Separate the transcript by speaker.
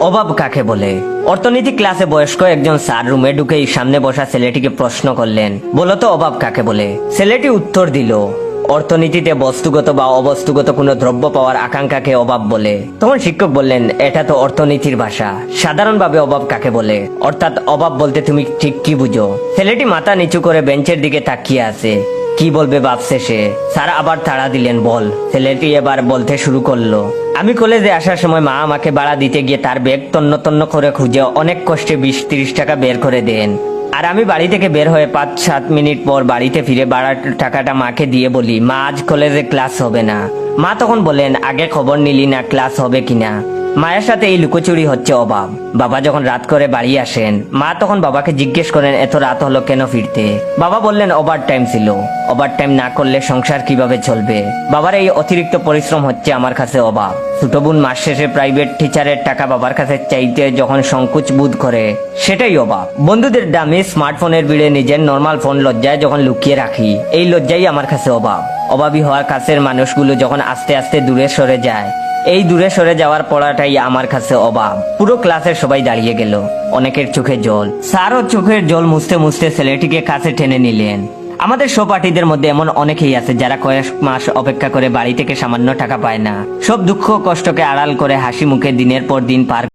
Speaker 1: অভাব কাকে বলে? অর্থনীতি ক্লাসে বয়স্ক একজন স্যার রুমে ঢুকেই সামনে বসা ছেলেটিকে প্রশ্ন করলেন, বলতো অভাব কাকে বলে? ছেলেটি উত্তর দিল, অর্থনীতিতে বস্তুগত বা অবস্তুগত কোনো দ্রব্য পাওয়ার আকাঙ্ক্ষাকে অভাব বলে। তখন শিক্ষক বললেন, এটা তো অর্থনীতির ভাষা। সাধারণভাবে অভাব কাকে বলে? অর্থাৎ অভাব বলতে তুমি ঠিক কি বুঝো? ছেলেটি মাথা নিচু করে বেঞ্চের দিকে তাকিয়ে আছে। কি বলবে ভাবছে সে? স্যার আবার তাড়া দিলেন, বল। ছেলেটি এবার বলতে শুরু করল। আমি কলেজে আসার সময় মা আমাকে ভাড়া দিতে গিয়ে তার ব্যাগ তন্ন তন্ন করে খুঁজে অনেক কষ্টে বিশ তিরিশ টাকা বের করে দেন। আর আমি বাড়ি থেকে বের হয়ে পাঁচ, সাত মিনিট পর বাড়িতে ফিরে ভাড়ার টাকাটা মাকে দিয়ে বলি, মা, আজ কলেজে ক্লাস হবে না। মা তখন বলেন, আগে খবর নিলি না, ক্লাস হবে কিনা? মায়ের সাথে এই লুকোচুরি হচ্ছে অভাব। বাবা যখন রাত করে বাড়ি আসেন, মা তখন বাবাকে জিজ্ঞেস করেন, এত রাত হলো কেন ফিরতে? বাবা বললেন ওভার টাইম ছিল। ওভার টাইম না করলে সংসার কীভাবে চলবে? বাবার এই অতিরিক্ত পরিশ্রম হচ্ছে আমার কাছে অভাব। ছোট বোন মাস শেষে প্রাইভেট টিচারের টাকা বাবার কাছে চাইতে যখন সংকোচ বোধ করে, সেটাই অভাব। বন্ধুদের দামি স্মার্টফোনের ভিড়ে নিজের নর্মাল ফোন লজ্জায় যখন লুকিয়ে রাখি, এই লজ্জাই আমার কাছে অভাব। অভাবী হওয়ার কাছের মানুষগুলো যখন আস্তে আস্তে দূরে সরে যায় এই দূরে সরে যাওয়ার পড়াটাই আমার কাছে অভাব পুরো ক্লাসের সবাই দাঁড়িয়ে গেল। অনেকের চোখে জল। স্যারও চোখের জল মুছতে মুছতে ছেলেটিকে কাছে টেনে নিলেন। আমাদের সহপাঠীদের মধ্যে এমন অনেকেই আছে যারা কয়েক মাস অপেক্ষা করে বাড়ি থেকে সামান্য টাকা পায় না। সব দুঃখ কষ্টকে আড়াল করে হাসি মুখে দিনের পর দিন পার